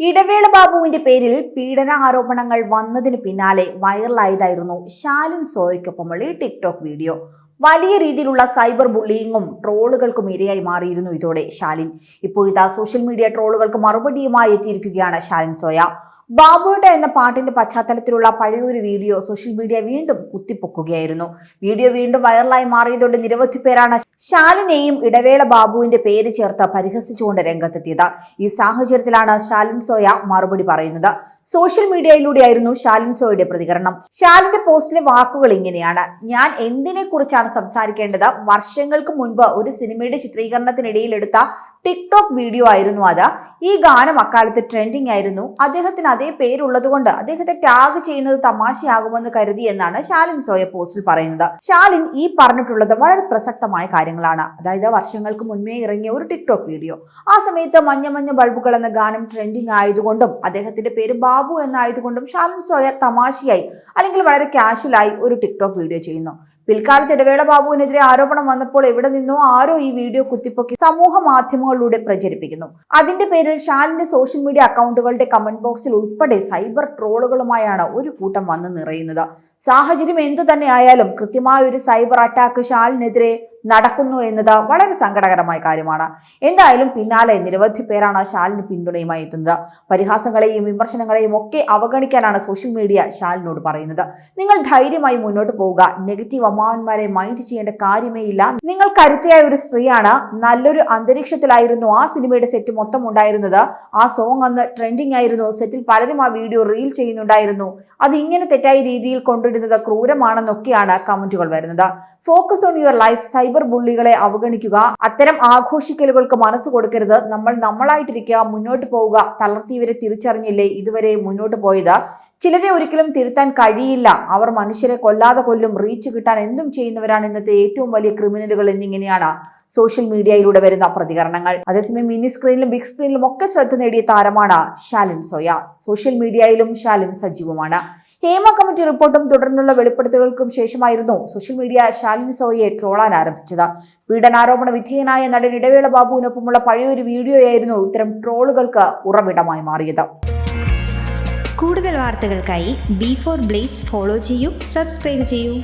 ഇടവേള ബാബുവിന്റെ പേരിൽ പീഡന ആരോപണങ്ങൾ വന്നതിന് പിന്നാലെ വൈറലായതായിരുന്നു ശാലിൻ സോയയ്ക്കൊപ്പമുള്ള ഈ ടിക്ടോക്ക് വീഡിയോ. വലിയ രീതിയിലുള്ള സൈബർ ബുള്ളിയിങ്ങും ട്രോളുകൾക്കും ഇരയായി മാറിയിരുന്നു ഇതോടെ ശാലിൻ. ഇപ്പോഴിതാ സോഷ്യൽ മീഡിയ ട്രോളുകൾക്ക് മറുപടിയുമായി എത്തിയിരിക്കുകയാണ് ശാലിൻ സോയ. ബാബുട്ട എന്ന പാട്ടിന്റെ പശ്ചാത്തലത്തിലുള്ള പഴയൊരു വീഡിയോ സോഷ്യൽ മീഡിയ വീണ്ടും കുത്തിപ്പൊക്കുകയായിരുന്നു. വീഡിയോ വീണ്ടും വൈറലായി മാറിയതോടെ നിരവധി പേരാണ് ശാലിനെയും ഇടവേള ബാബുവിന്റെ പേര് ചേർത്ത് പരിഹസിച്ചുകൊണ്ട് രംഗത്തെത്തിയത്. ഈ സാഹചര്യത്തിലാണ് ശാലിൻ സോയ മറുപടി പറയുന്നത്. സോഷ്യൽ മീഡിയയിലൂടെയായിരുന്നു ശാലിൻ സോയയുടെ പ്രതികരണം. ശാലിന്റെ പോസ്റ്റിലെ വാക്കുകൾ ഇങ്ങനെയാണ്. ഞാൻ എന്തിനെ കുറിച്ചാണ് സംസാരിക്കേണ്ടത്? വർഷങ്ങൾക്ക് മുൻപ് ഒരു സിനിമയുടെ ചിത്രീകരണത്തിനിടയിൽ എടുത്ത ടിക്ടോക്ക് വീഡിയോ ആയിരുന്നു അത്. ഈ ഗാനം അക്കാലത്ത് ട്രെൻഡിങ് ആയിരുന്നു. അദ്ദേഹത്തിന് അതേ പേരുള്ളത് കൊണ്ട് അദ്ദേഹത്തെ ടാഗ് ചെയ്യുന്നത് തമാശയാകുമെന്ന് കരുതി എന്നാണ് ശാലിൻ സോയ പോസ്റ്റിൽ പറയുന്നത്. ശാലിൻ ഈ പറഞ്ഞിട്ടുള്ളത് വളരെ പ്രസക്തമായ കാര്യങ്ങളാണ്. അതായത് വർഷങ്ങൾക്ക് മുൻപേ ഇറങ്ങിയ ഒരു ടിക്ടോക്ക് വീഡിയോ ആ സമയത്ത് മഞ്ഞ മഞ്ഞ ബൾബുകൾ എന്ന ഗാനം ട്രെൻഡിങ് ആയതുകൊണ്ടും അദ്ദേഹത്തിന്റെ പേര് ബാബു എന്നായതുകൊണ്ടും ശാലിൻ സോയ തമാശയായി അല്ലെങ്കിൽ വളരെ കാഷ്വലായി ഒരു ടിക്ടോക്ക് വീഡിയോ ചെയ്യുന്നു. പിൽക്കാലത്ത് ഇടവേള ബാബുവിനെതിരെ ആരോപണം വന്നപ്പോൾ എവിടെ നിന്നോ ആരോ ഈ വീഡിയോ കുത്തിപ്പൊക്കി സമൂഹ മാധ്യമങ്ങളിലൂടെ പ്രചരിപ്പിക്കുന്നു. അതിന്റെ പേരിൽ ഷാലിന്റെ സോഷ്യൽ മീഡിയ അക്കൗണ്ടുകളുടെ കമന്റ് ബോക്സിൽ ഉൾപ്പെടെ സൈബർ ട്രോളുകളുമായാണ് ഒരു കൂട്ടം വന്ന് നിറയുന്നത്. സാഹചര്യം എന്തു തന്നെ ആയാലും കൃത്യമായ ഒരു സൈബർ അറ്റാക്ക് ഷാലിനെതിരെ നടക്കുന്നു എന്നത് വളരെ സങ്കടകരമായ കാര്യമാണ്. എന്തായാലും പിന്നാലെ നിരവധി പേരാണ് ഷാലിന് പിന്തുണയുമായി എത്തുന്നത്. പരിഹാസങ്ങളെയും വിമർശനങ്ങളെയും ഒക്കെ അവഗണിക്കാനാണ് സോഷ്യൽ മീഡിയ ഷാലിനോട് പറയുന്നത്. നിങ്ങൾ ധൈര്യമായി മുന്നോട്ട് പോവുക. നെഗറ്റീവ് അമ്മാവന്മാരെ മൈൻഡ് ചെയ്യേണ്ട കാര്യമേ ഇല്ല നിങ്ങൾ കരുത്തയായ ഒരു സ്ത്രീയാണ്. നല്ലൊരു അന്തരീക്ഷത്തിലായിരുന്നു ആ സിനിമയുടെ സെറ്റ് മൊത്തം ഉണ്ടായിരുന്നത് ആ സോങ് അന്ന് ട്രെൻഡിങ് ആയിരുന്നു. സെറ്റിൽ പലരും ആ വീഡിയോ റീൽ ചെയ്യുന്നുണ്ടായിരുന്നു. അത് ഇങ്ങനെ തെറ്റായ രീതിയിൽ കൊണ്ടിടുന്നത് ക്രൂരമാണെന്നൊക്കെയാണ് കമന്റുകൾ വരുന്നത്. Focus on your life cyber ബുള്ളികളെ അവഗണിക്കുക. അത്തരം ആഘോഷിക്കലുകൾക്ക് മനസ്സ് കൊടുക്കരുത്. നമ്മൾ നമ്മളായിട്ടിരിക്കുക മുന്നോട്ട് പോവുക തളർത്തിയവരെ തിരിച്ചറിഞ്ഞില്ലേ? ഇതുവരെ മുന്നോട്ട് പോയത്. ചിലരെ ഒരിക്കലും തിരുത്താൻ കഴിയില്ല. അവർ മനുഷ്യരെ കൊല്ലാതെ കൊല്ലും റീച്ച് കിട്ടാൻ എന്തും ചെയ്യുന്നവരാണ്. ഇന്നത്തെ ഏറ്റവും വലിയ ക്രിമിനലുകൾ എന്നിങ്ങനെയാണ് സോഷ്യൽ മീഡിയയിലൂടെ വരുന്ന പ്രതികരണങ്ങൾ. അതേസമയം മിനി സ്ക്രീനിലും ബിഗ് സ്ക്രീനിലും ഒക്കെ ശ്രദ്ധ നേടിയ താരമാണ് ശാലിൻ സോയ. സോഷ്യൽ മീഡിയയിലും ശാലിൻ സജീവമാണ്. ഹേമ കമ്മിറ്റി റിപ്പോർട്ടും തുടർന്നുള്ള വെളിപ്പെടുത്തലുകൾക്കും ശേഷമായിരുന്നു സോഷ്യൽ മീഡിയ ഷാലിൻ സോയെ ട്രോളാൻ ആരംഭിച്ചത്. പീഡനാരോപണ വിധേയനായ നടൻ ഇടവേള ബാബുവിനൊപ്പമുള്ള പഴയൊരു വീഡിയോയായിരുന്നു ഇത്തരം ട്രോളുകൾക്ക് ഉറവിടമായി മാറിയത്. കൂടുതൽ വാർത്തകൾക്കായി ബി ഫോർ ബ്ലേസ് ഫോളോ ചെയ്യൂ സബ്സ്ക്രൈബ് ചെയ്യൂ.